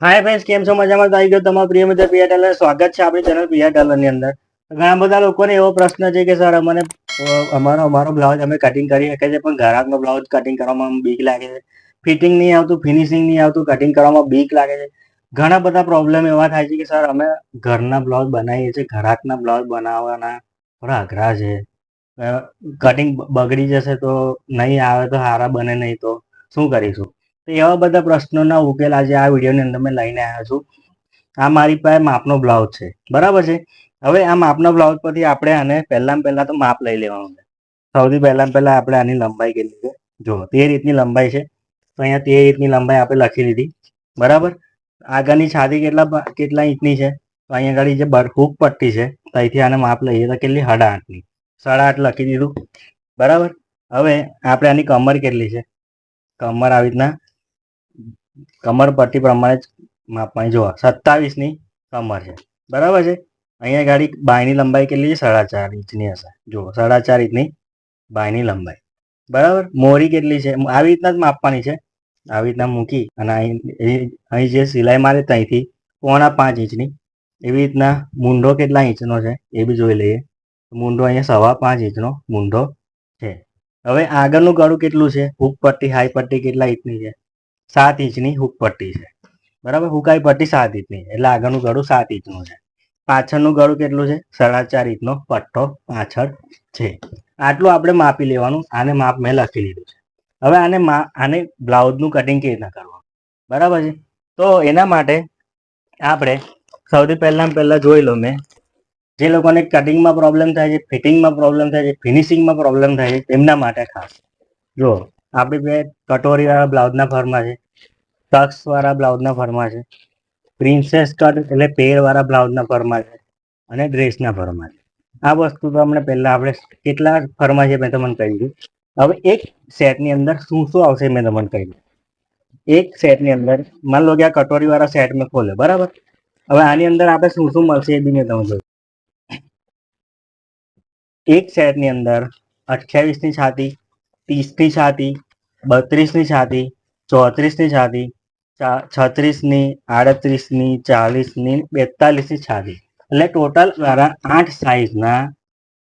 Hi friends કેમ છો? મજામાં? આવી ગયો તમારો પ્રિય મિત્ર પ્રિયા ટેલર સ્વાગત છે આપણી ચેનલ પ્રિયા ટેલરની અંદર. ઘણા બધા લોકોને એવો પ્રશ્ન છે કે સર અમને અમારો અમારો બ્લાઉઝ અમે કટિંગ કરી શકીએ છીએ પણ ગ્રાહકનો બ્લાઉઝ કટિંગ કરવામાં બીક લાગે છે. ફિટિંગ નહીં આવતું ફિનિશિંગ નહીં આવતું કટિંગ કરવામાં બીક લાગે છે. ઘણા બધા પ્રોબ્લેમ એવા થાય છે કે સર અમે ઘરના બ્લાઉઝ બનાવીએ છીએ ગ્રાહકના બ્લાઉઝ બનાવવાના થોડા અઘરા છે. કટિંગ બગડી જશે તો નહીં આવે તો સારા બને નહીં તો શું કરીશું? તો એવા બધા પ્રશ્નોના ઉકેલ આજે આ વિડીયોની અંદર મેં લઈને આવ્યો છું. આ મારી પાસે માપનો બ્લાઉઝ છે. બરાબર છે? હવે આ માપના બ્લાઉઝ પરથી આપણે આને પહેલાં પહેલાં તો માપ લઈ લેવાનું છે. સૌથી પહેલાં પહેલાં આપણે આની લંબાઈ કેટલી છે? જો તે રીતની લંબાઈ છે. તો અહીંયા તે રીતની લંબાઈ આપણે લખી લીધી. બરાબર? આગળની છાતી કેટલા કેટલા ઇંચની છે? તો અહીંયા આગળ જે બર પટ્ટી છે ત્યાંથી આને માપ લઈએ તો કેટલી? સાડા આઠની. સાડા આઠ લખી દીધું. બરાબર? હવે આપણે આની કમર કેટલી છે? કમર આવી રીતના કમર પટ્ટી પ્રમાણે જ માપવાની. જોવા સત્તાવીસની કમર છે. બરાબર છે? અહીંયા ગાડી બાયની લંબાઈ કેટલી છે? સાડા ચાર ઇંચની હશે. જુઓ, સાડા ચાર ઇંચની બાયની લંબાઈ. બરાબર? મોરી કેટલી છે? આવી રીતના જ માપવાની છે. આવી રીતના મૂકી અને અહીં જે સિલાઈ મારે ત્યાંથી પોણા પાંચ ઇંચની. એવી રીતના મૂંઢો કેટલા ઇંચનો છે? એ બી જોઈ લઈએ. મૂંઢો અહીંયા સવા પાંચ ઇંચનો મૂંઢો છે. હવે આગળનું ગળું કેટલું છે? હુક પટ્ટી હાઈ પટ્ટી કેટલા ઇંચની છે? સાત ઇંચની હુક પટ્ટી છે. બરાબર? હુકાઈ પટ્ટી સાત ઇંચની. એટલે આગળનું ગળું સાત ઇંચનું છે. પાછળનું ગળું કેટલું છે? સાડા ચાર ઇંચનો પટ્ટો પાછળ છે. આટલું આપણે માપી લેવાનું. આને માપ મેં લખી લીધું છે. હવે આને આને બ્લાઉઝનું કટિંગ કેવી રીતના કરવાનું? બરાબર છે? તો એના માટે આપણે સૌથી પહેલાં પહેલાં જોઈ લો મેં. જે લોકોને કટિંગમાં પ્રોબ્લેમ થાય છે, ફિટિંગમાં પ્રોબ્લેમ થાય છે, ફિનિશિંગમાં પ્રોબ્લેમ થાય છે, તેમના માટે ખાસ. જો આપણી બે કટોરીવાળા બ્લાઉઝના ફરમાં છે. ટક્સ વાળા બ્લાઉઝના ફરમાં છે. પ્રિન્સેસ કટ એટલે પેર વાળા બ્લાઉઝના ફરમાં છે અને ડ્રેસના ફરમાં છે. આ વસ્તુ તો અમને પહેલા આપણે કેટલા ફરમાં છે મેં તમને કહી દીધું. હવે એક સેટની અંદર શું શું આવશે મેં તમને કહી દીધું. એક સેટની અંદર માન લો કે આ કટોરી વાળા સેટ મેં ખોલે, બરાબર? હવે આની અંદર આપણે શું શું મળશે એ બી મેં તમને જોયું એક સેટની અંદર અઠ્યાવીસની છાતી ત્રીસની છાતી બત્રીસની છાતી ચોત્રીસની છાતી છત્રીસની આડત્રીસની ચાલીસની બેતાલીસની છાતી એટલે ટોટલ મારા આઠ સાઈઝના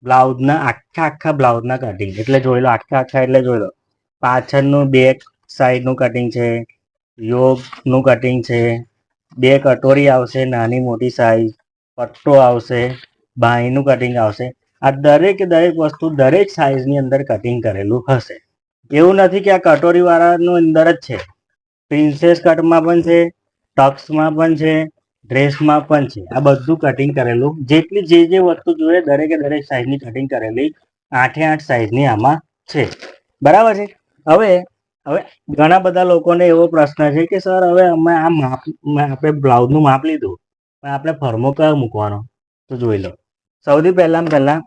બ્લાઉઝના આખા આખા બ્લાઉઝના કટિંગ એટલે જોઈ લો, આખા આખા એટલે જોઈ લો. પાછળનું બેક સાઈડનું કટિંગ છે, યોગનું કટિંગ છે, બે કટોરી આવશે, નાની મોટી સાઈઝ પટ્ટો આવશે બાહીનું કટિંગ આવશે. આ દરેકે દરેક વસ્તુ દરેક સાઇઝની અંદર કટિંગ કરેલું હશે. એવું નથી કે આ કટોરી વાળાનું અંદર જ છે. પ્રિન્સેસ કટમાં પણ છે ટક્સમાં પણ છે ડ્રેસમાં પણ છે. આ બધું કટિંગ કરેલું. જેટલી જે જે વસ્તુ જોઈએ દરેકે દરેક સાઇઝની કટિંગ કરેલી આઠે આઠ સાઇઝની આમાં છે. બરાબર છે? હવે હવે ઘણા બધા લોકોને એવો પ્રશ્ન છે કે, સર, હવે અમે આ માપ આપણે બ્લાઉઝનું માપ લીધું. પણ આપણે ફર્મો કયો મૂકવાનો? તો જોઈ લો. સૌથી પહેલાં પહેલાં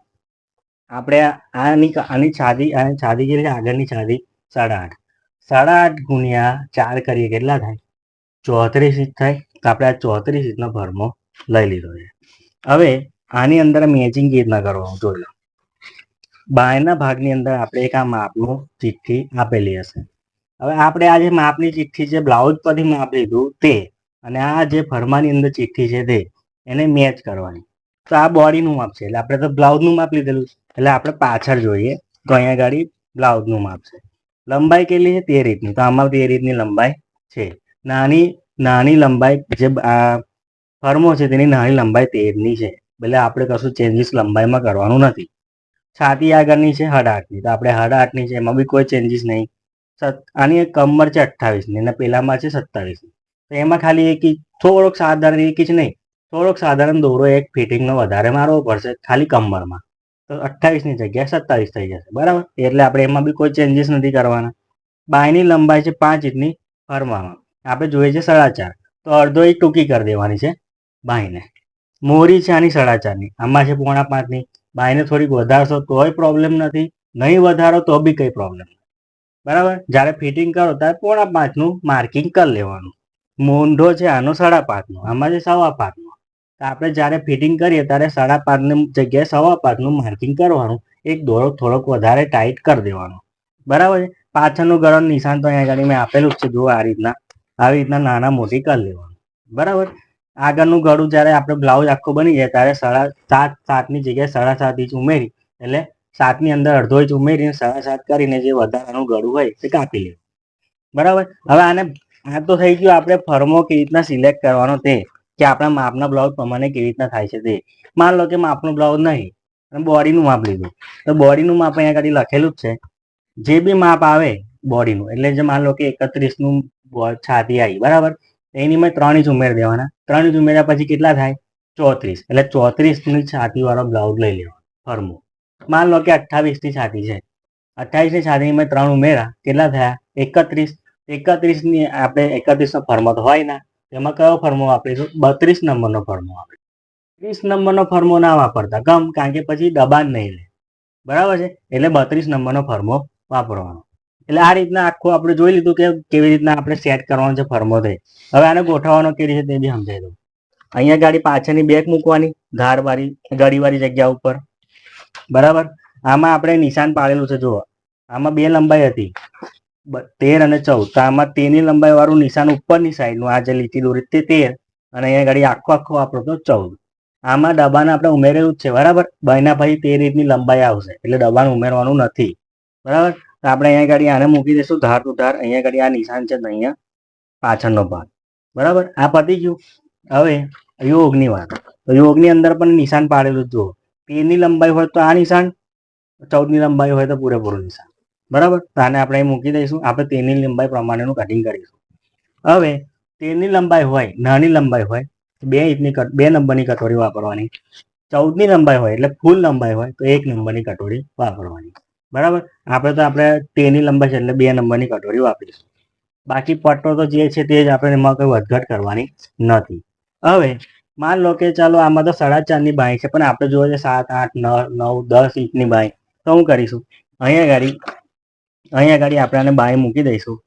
આપણે આની આની છાદી આની છાદી કેટલી આગળની છાદી સાડા આઠ. સાડા આઠ ગુણ્યા ચાર કરીએ કેટલા થાય? ચોત્રીસ ઇંચ થાય. તો આપણે આ ચોત્રીસ ઇંચનો ભરમો લઈ લીધો છે. હવે આની અંદર મેચિંગ કેવી રીતના કરવાનું જોઈ લો બાયના ભાગની અંદર આપણે એક આ માપનું ચિઠ્ઠી આપેલી હશે. હવે આપણે આ જે માપની ચિઠ્ઠી છે બ્લાઉઝ પરથી માપ લીધું તે અને આ જે ફરમાની અંદર ચિઠ્ઠી છે તે, એને મેચ કરવાની. તો આ બોડીનું માપ છે. એટલે આપણે તો બ્લાઉઝનું માપ લીધેલું છે. એટલે આપણે પાછળ જોઈએ તો અહીંયા ગાડી બ્લાઉઝનું માપ છે. લંબાઈ કેટલી છે? તે રીતની. તો આમાં તે રીતની લંબાઈ છે. નાની નાની લંબાઈ જે આ ફર્મો છે તેની નાની લંબાઈ તેરની છે. એટલે આપણે કશું ચેન્જીસ લંબાઈમાં કરવાનું નથી. છાતી આગળની છે, હડ આઠની. તો આપણે હડ આઠની છે, એમાં બી કોઈ ચેન્જીસ નહીં. આની એક કમર છે અઠ્ઠાવીસની અને પેલામાં છે સત્તાવીસની. તો એમાં ખાલી એક ઇંચ થોડોક સાધારણ એક ઇંચ નહીં. થોડોક સાધારણ દોરો, એક ફિટિંગનો વધારે મારવો પડશે ખાલી કમરમાં. તો અઠ્ઠાવીસની જગ્યાએ સત્તાવીસ થઈ જશે, બરાબર? એટલે આપણે એમાં બી કોઈ ચેન્જીસ નથી કરવાના. બાયની લંબાઈ છે પાંચ ઇંચની ફરવામાં આપણે જોઈએ છે સાડા ચાર તો અડધો ઇંચ ટૂંકી કરી દેવાની છે બાયને. મોરી છે આની સાડા ચારની આમાં છે પોણા પાંચની. બાયને થોડીક વધારશો તોય પ્રોબ્લેમ નથી. નહીં વધારો તો બી કંઈ પ્રોબ્લેમ બરાબર? જ્યારે ફિટિંગ કરો ત્યારે પોણા પાંચનું માર્કિંગ કરી લેવાનું. મોંઢો છે આનો સાડા પાંચનો. આમાં છે સવા પાંચનો. તો આપણે જ્યારે ફિટિંગ કરીએ ત્યારે સાડા પાંચની જગ્યાએ સવા પાંચનું માર્કિંગ કરવાનું. એક દોરો થોડોક વધારે ટાઈટ કરી દેવાનો. બરાબર છે? પાછળનું ગળાનું નિશાન તો અહીંયા આગળ મેં આપેલું જ છે. જુઓ આ રીતના આવી રીતના નાના મોટી કરી લેવાનું. બરાબર? આગળનું ગળું જ્યારે આપણે બ્લાઉઝ આખો બની જાય ત્યારે સાડા સાત, સાતની જગ્યાએ સાડા સાત ઇંચ ઉમેરી, એટલે સાતની અંદર અડધો ઇંચ ઉમેરીને સાડા સાત કરીને જે વધારાનું ગળું હોય તે કાપી લેવું. બરાબર? હવે આને, આ તો થઈ ગયું આપણે ફર્મો કેવી રીતના સિલેક્ટ કરવાનો તે. કે આપણા માપના બ્લાઉઝ પ્રમાણે કેવી રીતના થાય છે તે. માન લો કે માપનું બ્લાઉઝ નહીં, અને બોડીનું માપ લીધું. તો બોડીનું માપ અહીંયા આગળ લખેલું જ છે. જે બી માપ આવે બોડીનું એટલે જે માન લો કે એકત્રીસનું છાતી આવી, બરાબર? એની મેં ત્રણ ઇંચ ઉમેરી દેવાના. ત્રણ ઇંચ ઉમેર્યા પછી કેટલા થાય? ચોત્રીસ. એટલે ચોત્રીસની છાતીવાળો બ્લાઉઝ લઈ લેવાનો, ફરમો. માન લો કે અઠ્ઠાવીસની છાતી છે. અઠ્ઠાવીસની છાતી મેં ત્રણ ઉમેરા કેટલા થયા? એકત્રીસ. એકત્રીસની આપણે એકત્રીસનો ફરમો તો હોય ના. એમાં કયો ફર્મો વાપરીશું? બત્રીસ નંબરનો ફર્મો વાપરીશું. ત્રીસ નંબરનો ફર્મો ના વાપરતા. ગમ, કારણ કે પછી દબાણ નહીં લે બરાબર છે? એટલે બત્રીસ નંબરનો ફર્મો વાપરવાનો. એટલે આ રીતના આખું આપણે જોઈ લીધું કે કેવી રીતના આપણે સેટ કરવાનો છે ફર્મો થઈ હવે આને ગોઠવવાનો કેવી રીતે તે બી સમજાવી દઉં. અહીંયા ગાડી પાછળની બેક મૂકવાની ધારવાળી ગળીવાળી જગ્યા ઉપર. બરાબર? આમાં આપણે નિશાન પાડેલું છે, જુઓ. આમાં બે લંબાઈ હતી. તેર અને ચૌદ. તો આમાં તેરની લંબાઈ વાળું નિશાન ઉપરની સાઈડનું, આ જે લીટી દોરી તે તેર. અને અહીંયા ગાડી આખો આખો આપણો તો ચૌદ. આમાં ડબ્બાને આપણે ઉમેરેલું જ છે, બરાબર? બહેના પછી તે રીતની લંબાઈ આવશે, એટલે દબાણ ઉમેરવાનું નથી. બરાબર? તો આપણે અહીંયા ગાડી આને મૂકી દઈશું, ધાર ટુ ધાર. અહીંયા ગાડી આ નિશાન છે અહીંયા પાછળનો ભાગ. બરાબર? આ પતી ગયું. હવે યોગની વાત. યોગની અંદર પણ નિશાન પાડેલું જુઓ. તેરની લંબાઈ હોય તો આ નિશાન, ચૌદની લંબાઈ હોય તો પૂરેપૂરું નિશાન. બરાબર? તો આને આપણે મૂકી દઈશું. આપણે તેની લંબાઈ પ્રમાણેનું કટિંગ કરીશું. હવે તેની લંબાઈ હોય, નાની લંબાઈ હોય બે ઇંચની બે નંબરની કટોરી વાપરવાની. ચૌદની લંબાઈ હોય એટલે ફૂલ લંબાઈ હોય, તો એક નંબરની કટોરી વાપરવાની. બરાબર? આપણે તો આપણે તેની લંબાઈ છે એટલે બે નંબરની કટોરી વાપરીશું. બાકી પટ્ટો તો જે છે તે જ આપણે એમાં કોઈ વધઘટ કરવાની નથી. હવે માન લો કે ચાલો આમાં તો સાડા ચારની બાઈ છે, પણ આપણે જોઈએ સાત, આઠ, નવ નવ, દસ ઇંચની બાઈ તો શું કરીશું? અહીંયા ગાડી અહીંયા ગાડી આપણે બાય મૂકી દઈશું.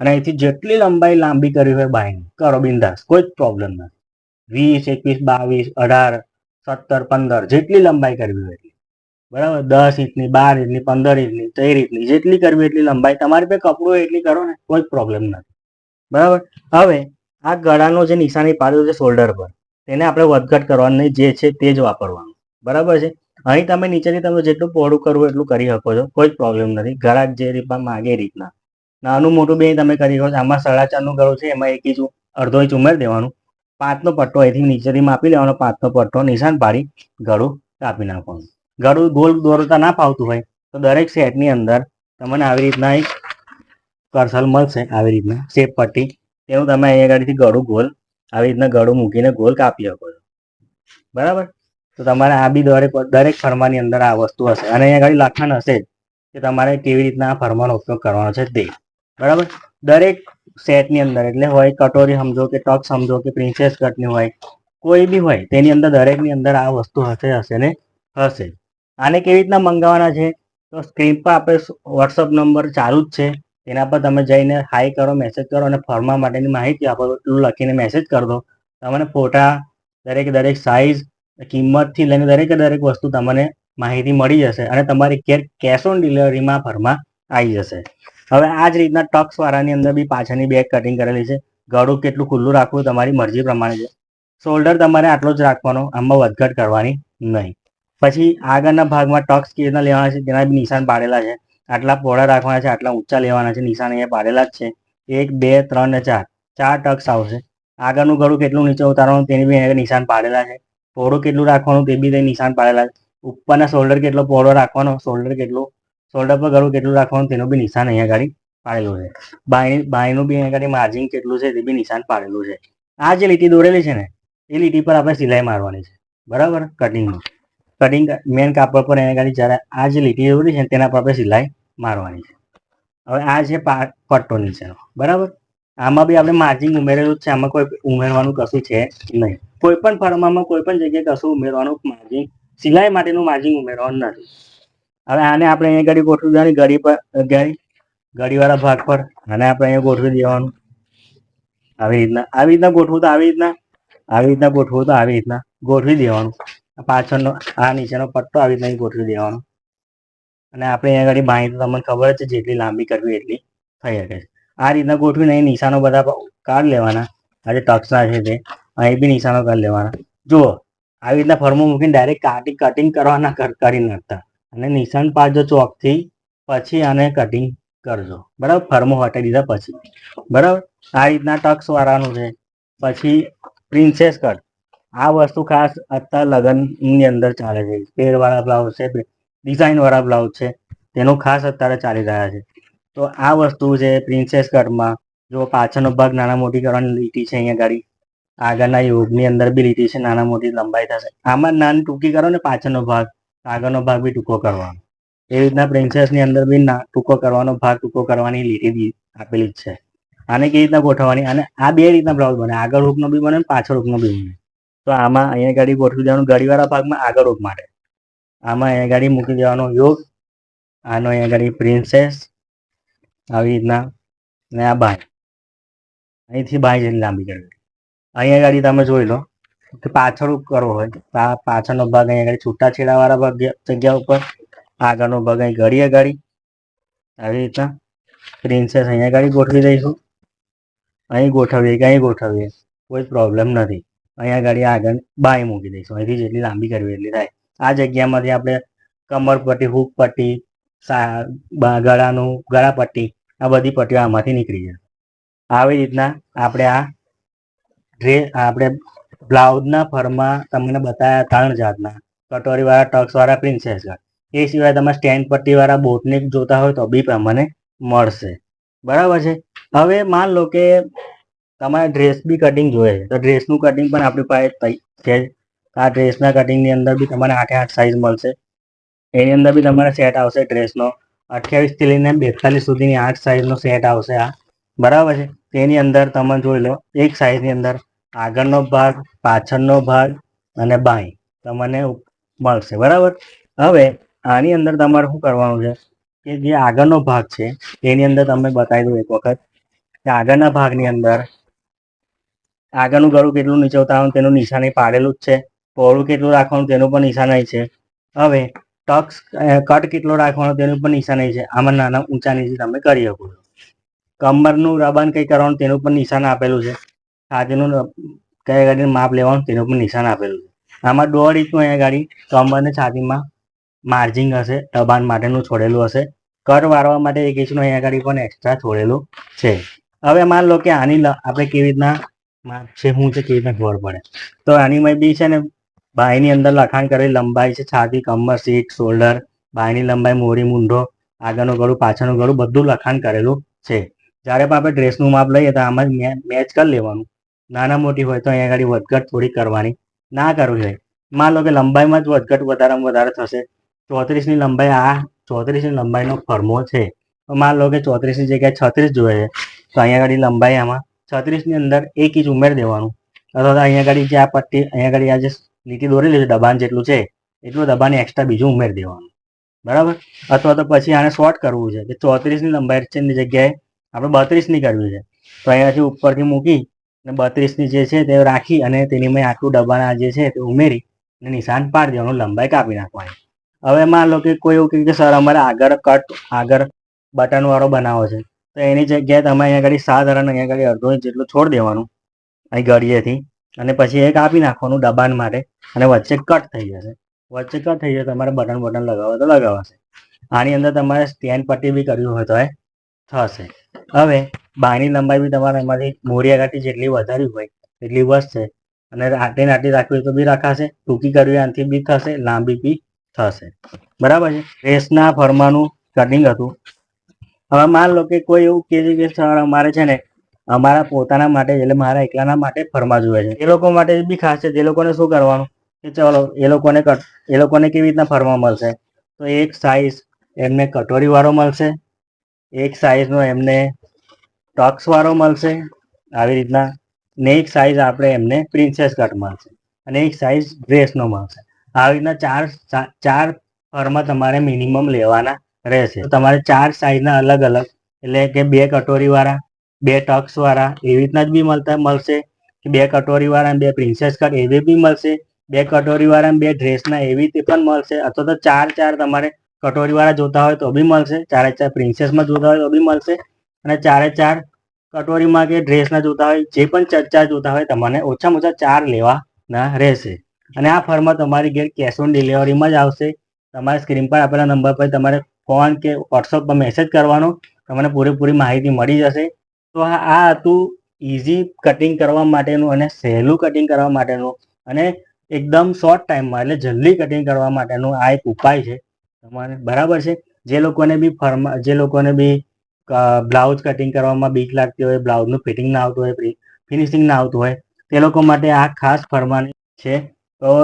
અને અહીંથી જેટલી લંબાઈ લાંબી કરવી હોય બાઈની કરો બિંદાસ કોઈ જ પ્રોબ્લેમ નથી. વીસ, એકવીસ, બાવીસ, અઢાર, સત્તર, પંદર, જેટલી લંબાઈ કરવી હોય એટલી. બરાબર? દસ ઇંચની, બાર ઇંચની, પંદર ઇંચની, તેર ઇંચની, જેટલી કરવી એટલી લંબાઈ. તમારી પાસે કપડું એટલી કરો ને, કોઈ પ્રોબ્લેમ નથી. બરાબર? હવે, આ ગળાનો જે નિશાની પાડ્યો છે શોલ્ડર પર, તેને આપણે વધઘટ કરવાની જે છે તે જ વાપરવાનું. બરાબર છે? અહીં તમે નીચેથી તમે જેટલું પહોળું કરવું એટલું કરી શકો છો. કોઈ જ પ્રોબ્લેમ નથી. ઘરાક જે રીતમાં માગે રીતના. નાનું મોટું બે તમે કરી શકો છો. આમાં સાડા ચારનું ગળું છે, એમાં એક ઇંચ, અડધો ઇંચ ઉમેરી દેવાનું. પાંચનો પટ્ટો અહીંથી નીચેથી માપી લેવાનો. પાંચનો પટ્ટો નિશાન પાડી ગળું કાપી નાખવાનું. ગળું ગોલ દોરતા ના ફાવતું હોય તો દરેક સેટની અંદર તમને આવી રીતના એક કરસલ મળશે. આવી રીતના શેપ પટ્ટી. તેનું તમે અહીંયા આગળથી ગળું ગોલ, આવી રીતના ગળું મૂકીને ગોલ કાપી શકો છો. બરાબર? તો તમારે આ બી દરેક દરેક ફરમાની અંદર આ વસ્તુ હશે. અને અહીંયા આગળ લખાણ હશે કે તમારે કેવી રીતના આ ફરમાનો ઉપયોગ કરવાનો છે તે. બરાબર? દરેક સેટની અંદર, એટલે હોય કટોરી સમજો કે ટક સમજો કે પ્રિન્સેસ કટની હોય, કોઈ બી હોય, તેની અંદર દરેકની અંદર આ વસ્તુ હશે હશે ને? હશે. આને કેવી રીતના મંગાવવાના છે? તો સ્ક્રીન પર આપણે વોટ્સઅપ નંબર ચાલુ જ છે. તેના પર તમે જઈને હાઈ કરો, મેસેજ કરો અને ફરમા માટેની માહિતી આપો. એટલું લખીને મેસેજ કરી તમને ફોટા દરેક દરેક સાઇઝ કિંમતથી લઈને દરેકે દરેક વસ્તુ તમને માહિતી મળી જશે અને તમારી ઘેર કેશ ઓન ડિલિવરીમાં ફરમા આવી જશે. હવે આ જ રીતના ટક્સ વાળાની અંદર બી પાછળની બેગ કટિંગ કરેલી છે. ગળું કેટલું ખુલ્લું રાખવું તમારી મરજી પ્રમાણે છે. શોલ્ડર તમારે આટલો જ રાખવાનો, આમાં વધઘટ કરવાની નહીં. પછી આગળના ભાગમાં ટક્સ કેવી રીતના લેવાના છે, તેના બી નિશાન પાડેલા છે. આટલા પહોળા રાખવાના છે, આટલા ઊંચા લેવાના છે, નિશાન અહીંયા પાડેલા જ છે. એક, બે, ત્રણ ને ચાર. ચાર ટક્સ આવશે. આગળનું ગળું કેટલું નીચે ઉતારવાનું તેની બી નિશાન પાડેલા છે. પહોળું કેટલું રાખવાનું તે બી તે નિશાન પાડેલા છે. ઉપરના શોલ્ડર કેટલો પહોળો રાખવાનો શોલ્ડર કેટલું શોલ્ડર પર ગળું કેટલું રાખવાનું તેનું બી નિશાન અહીંયા ગાડી પાડેલું છે. બાય, બાયનું બી અહીંયા ગાડી માર્જિન કેટલું છે તે બી નિશાન પાડેલું છે. આ જે લીટી દોરેલી છે ને, એ લીટી પર આપણે સિલાઈ મારવાની છે. બરાબર? કટિંગનું કટિંગ મેન કાપડ પર એને ગાડી જ્યારે આ જે લીટી દોરી છે તેના પર આપણે સિલાઈ મારવાની છે. હવે આ છે પટ્ટો નીચેનો. બરાબર? આમાં બી આપણે માર્જિન ઉમેરેલું છે. આમાં કોઈ ઉમેરવાનું કશું છે નહીં. કોઈ પણ ફર્મામાં કોઈ પણ જગ્યાએ કશું ઉમેરવાનું માર્જિન સિલાઈ માટેનું માર્જિન ઉમેરવાનું નથી. હવે આને આપણે અહીંયા ઘડી ગોઠવી દેવાની ગળી પર ઘડી ગળીવાળા ભાગ પર. આને આપણે અહીંયા ગોઠવી દેવાનું. આવી રીતના આવી રીતના ગોઠવું તો આવી રીતના આવી રીતના ગોઠવું તો આવી રીતના ગોઠવી દેવાનું. પાછળનો, આ નીચેનો પટ્ટો આવી રીતના ગોઠવી દેવાનો. અને આપણે અહીંયા ઘડી બાંધી તો તમને ખબર જ છે જેટલી લાંબી કરવી એટલી થઈ શકે છે. આ રીતના ગોઠવીને અહીં નિશાનો બધા કાઢ લેવાના. આ જે ટક્સના છે તે, અહીં બી નિશાનો કાઢ લેવાના. જુઓ, આવી રીતના ફર્મો મૂકીને ડાયરેક્ટ કાટી કટિંગ કરવાના કરી નાખતા. અને નિશાન પાડજો ચોકથી, પછી આને કટિંગ કરજો. બરાબર? ફર્મો હટાવી દીધા પછી. બરાબર? આ રીતના ટક્સ વાળાનું છે. પછી પ્રિન્સેસ કટ આ વસ્તુ ખાસ અત્યારે લગ્નની અંદર ચાલે છે. પેડવાળા બ્લાઉઝ છે ડિઝાઇન વાળા બ્લાઉઝ છે. તેનું ખાસ અત્યારે ચાલી રહ્યા છે. તો આ વસ્તુ છે પ્રિન્સેસ કટમાં જો પાછળનો ભાગ નાના મોટી કરવાની લીટી છે અહીંયા ગાડી, આગળના યોગની અંદર બી લીટી છે, નાના મોટી લંબાઈ થશે. આમાં નાની ટૂંકી કરો ને પાછળનો ભાગ આગળનો ભાગ બી ટૂંકો કરવાનો. એ રીતના પ્રિન્સેસની અંદર બી ટૂંકો કરવાનો ભાગ, ટૂંકો કરવાની લીટી આપેલી જ છે. આને કેવી રીતના ગોઠવવાની? અને આ બે રીતના બ્લાઉઝ બને. આગળ હુકનો બી બને પાછળ હુકનો બી બને. તો આમાં અહીંયા ગાડી ગોઠવી દેવાનું ગાડીવાળા ભાગમાં આગળ હુક માટે. આમાં અહીંયા ગાડી મૂકી દેવાનો યોગ. આનો અહીંયા ગાડી પ્રિન્સેસ આવી રીતના ને આ બાય. અહીંથી બાય જેટલી લાંબી કરવી અહીંયા ગાડી તમે જોઈ લો, કે પાછળ કરવો હોય આ પાછળનો ભાગ અહીંયા ગાડી છૂટાછેડાવાળા ભાગ જગ્યા ઉપર. આગળનો ભાગ અહીં ઘડીએ ગાડી આવી રીતના પ્રિન્સેસ અહીંયા ગાડી ગોઠવી દઈશું. અહીં ગોઠવીએ કે અહીં ગોઠવીએ, કોઈ પ્રોબ્લેમ નથી. અહીંયા ગાડી આગળ બાય મૂકી દઈશું. અહીંથી જેટલી લાંબી કરવી એટલી થાય આ જગ્યામાંથી આપણે કમર પટ્ટી હુક પટ્ટી ગળાનું ગળા પટ્ટી આ બધી પટ્ટીઓ આમાંથી નીકળી જાય. આવી રીતના આપણે આ ડ્રેસ આપણે બ્લાઉઝના ફરમાં તમને બતાવ્યા ત્રણ જાતના. કટોરીવાળા, ટક્સવાળા પ્રિન્સેસ કટ એ સિવાય તમે સ્ટેન્ડ પટ્ટીવાળા બોટને જોતા હોય તો બી મને મળશે. બરાબર છે? હવે માન લો કે તમારે ડ્રેસ બી કટિંગ જોઈએ તો ડ્રેસનું કટિંગ પણ આપણી પાસે છે. આ ડ્રેસના કટિંગની અંદર બી તમારે આઠે આઠ સાઇઝ મળશે. એની અંદર બી તમારે સેટ આવશે ડ્રેસનો અઠ્યાવીસથી લઈને બેતાલીસ સુધીની આઠ સાઇઝનો સેટ આવશે આ. બરાબર છે? તેની અંદર તમે જોઈ લો, એક સાઇઝની અંદર આગળનો ભાગ, પાછળનો ભાગ અને બાઈ તમને મળશે. બરાબર? હવે આની અંદર તમારે શું કરવાનું છે? કે જે આગળનો ભાગ છે તેની અંદર તમે બતાવી દઉં એક વખત. કે આગળના ભાગની અંદર આગળનું ગળું કેટલું નીચે ઉતારવાનું તેનું નિશાની પાડેલું જ છે. પહોળું કેટલું રાખવાનું તેનું પણ નિશાન છે. હવે ટક્સ કટ કેટલો રાખવાનો તેનું પણ નિશાની છે. આમાં નાના ઊંચા નીચે તમે કરી શકો છો. કમરનું રબાન કઈ કરવાનું તેનું પણ નિશાન આપેલું છે. ર- કયા ગાડીનું માપ લેવાનું તેનું પણ નિશાન આપેલું છે. આમાં દોઢ ઇંચનું અહીંયા ગાડી કમર ને છાતીમાં માર્જિંગ હશે, દબાણ માટેનું છોડેલું હશે. કટ વાળવા માટે એક ઇંચનું અહીંયા ગાડી પણ એક્સ્ટ્રા છોડેલું છે. હવે માન લો કે આની આપણે કેવી રીતના માપ છે, શું છે, કેવી રીતના ખબર પડે. તો આની બી છે ને બાયની અંદર લખાણ કરેલી લંબાઈ છે છાતી, કમર સીટ શોલ્ડર, બાયની લંબાઈ, મોરી મૂંઢો આગળનું ગળું, પાછળનું ગળું, બધું લખાણ કરેલું છે. જ્યારે પણ આપણે ડ્રેસનું માપ લઈએ તો આમાં જ મેચ કરી લેવાનું. નાના મોટી હોય તો અહીંયા આગળ વધઘટ થોડી કરવાની. ના કરવી હોય. માન લો કે લંબાઈમાં જ વધઘટ વધારેમાં વધારે થશે. ચોત્રીસની લંબાઈ આ, ચોત્રીસની લંબાઈનો ફર્મો છે. તો માન લો કે ચોત્રીસની જગ્યાએ છત્રીસ જોઈએ છે. તો અહીંયા આગળ લંબાઈ આમાં છત્રીસની અંદર એક ઇંચ ઉમેરી દેવાનું. અથવા તો અહીંયા આગળ જે આ પટ્ટી, અહીંયા આગળ આ જે લીટી દોરી લેજો, દબાણ જેટલું છે એટલું દબાણ એક્સ્ટ્રા બીજું ઉમેરી દેવાનું. બરાબર? અથવા તો પછી આને શોર્ટ કરવું છે કે ચોત્રીસની લંબાઈ છે એની જગ્યાએ આપણે બત્રીસની કરવી છે. તો અહીંયાથી ઉપરથી મૂકી અને બત્રીસની જે છે તે રાખી અને તેની મેં આટલું દબાણ જે છે તે ઉમેરી અને નિશાન પાડી દેવાનું, લંબાઈ કાપી નાખવાની. હવે માન લો કે કોઈ એવું કે, સર, અમારે આગળ કટ આગળ બટન વાળો બનાવો છે. તો એની જગ્યાએ તમે અહીંયા આગળ સાધારણ અહીંયા આગળ અડધો ઇંચ જેટલું છોડ દેવાનું. અહીં ગળીએથી અને પછી એક આપી નાખવાનું દબાણ માટે અને વચ્ચે કટ થઈ જશે. વચ્ચે કટ થઈ જશે, તમારે બટન બટન લગાવવા તો લગાવાશે. આની અંદર તમારે સ્ટેન્ડ પટ્ટી બી કરવી હોય તો એ થશે. હવે બાયની લંબાઈ બી તમારે એમાંથી મોરિયા આગળથી જેટલી વધારવી હોય, એટલી વધશે. અને આટલી નાટી રાખવી હોય તો બી રાખાશે, ટૂંકી કરવી આનાથી બી થશે, લાંબી બી થશે. બરાબર છે? રેસના ફરમાનું કટિંગ હતું. હવે માન લો કે કોઈ એવું કહે છે કે સર અમારે છે ને અમારા પોતાના માટે એટલે મારા એકલાના માટે ફરમા જુએ છે. એ લોકો માટે બી ખાસ છે એ લોકોને શું કરવાનું કે ચલો, એ લોકોને એ લોકોને કેવી રીતના ફરમા મળશે? તો એક સાઈઝ એમને કટોરી વાળો મળશે, એક સાઈઝનો એમને ટક્સ વાળો મળશે, આવી રીતના, ને એક સાઈઝ આપણે એમને પ્રિન્સેસ કટ મળશે, અને એક સાઈઝ ડ્રેસનો મળશે. આવી રીતના ચાર ચાર ફરમાં તમારે મિનિમમ લેવાના રહેશે. તમારે ચાર સાઈઝના અલગ અલગ એટલે કે બે કટોરી વાળા બે ટક્સ વાળા એવી રીતના જ બી મળતા, મળશે બે કટોરી વાળા બે પ્રિન્સેસ કટ એવી બી મળશે, બે કટોરી વાળા બે ડ્રેસના એવી રીતે પણ મળશે, અથવા તો ચાર ચાર તમારે કટોરી વાળા જોતા હોય તો બી મળશે, ચારે ચાર પ્રિન્સેસમાં જોતા હોય તો બી મળશે, અને ચારે ચાર કટોરીમાં કે ડ્રેસના જોતા હોય, જે પણ ચર્ચા ચાર જોતા હોય તમને ઓછામાં ઓછા ચાર લેવાના રહેશે. અને આ ફરમાં તમારી ઘેર કેશ ઓન ડિલિવરીમાં જ આવશે. તમારા સ્ક્રીન પર આપેલા નંબર પર તમારે ફોન કે વોટ્સઅપ પર મેસેજ કરવાનો, તમને પૂરેપૂરી માહિતી મળી જશે. તો આ હતું ઇઝી કટિંગ કરવા માટેનું અને સહેલું કટિંગ કરવા માટેનું અને એકદમ શોર્ટ ટાઈમમાં એટલે જલ્દી કટિંગ કરવા માટેનું આ એક ઉપાય છે. તમારે બરાબર છે? જે લોકોને બી ફર્મા જે લોકોને બી બ્લાઉઝ કટિંગ કરવામાં બીક લાગતી હોય બ્લાઉઝનું ફિટિંગ ના આવતું હોય ફિનિશિંગ ના આવતું હોય, તે લોકો માટે આ ખાસ ફરમાની છે. તો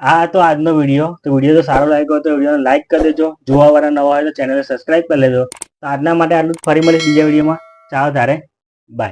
આ હતો આજનો વીડિયો. તો વીડિયો તો સારો લાગ્યો તો વિડીયોને લાઈક કરી દેજો. જોવાવાળા નવા હોય તો ચેનલને સબસ્ક્રાઈબ કરી લેજો. તો આજના માટે આટલું. ફરી મળીશ બીજા વિડીયોમાં. ચાલો તારે. બાય